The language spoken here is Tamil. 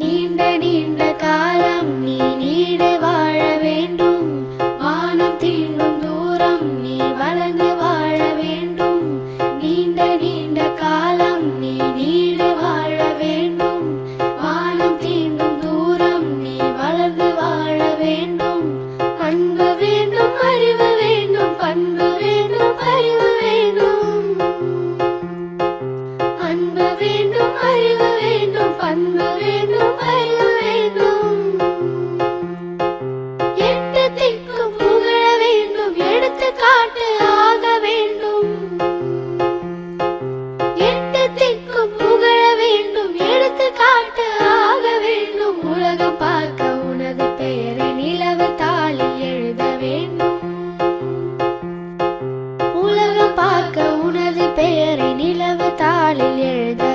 நீண்ட நீண்ட காலம் நீ அன்பு வேண்டும் அறிவு வேண்டும் பண்பு வேண்டும் அறிவு வேண்டும். எட்டு திக்கும் புகழ வேண்டும் எடுத்துக்காட்டு ஆக வேண்டும். எட்டு திக்கும் புகழ வேண்டும் எடுத்துக்காட்டு ஆக வேண்டும். உலகம் பார்க்க உனது பெயரை நிலவு தாளில் எழுத வேண்டும். உலகம் பார்க்க உனது பெயரை 里烈日的。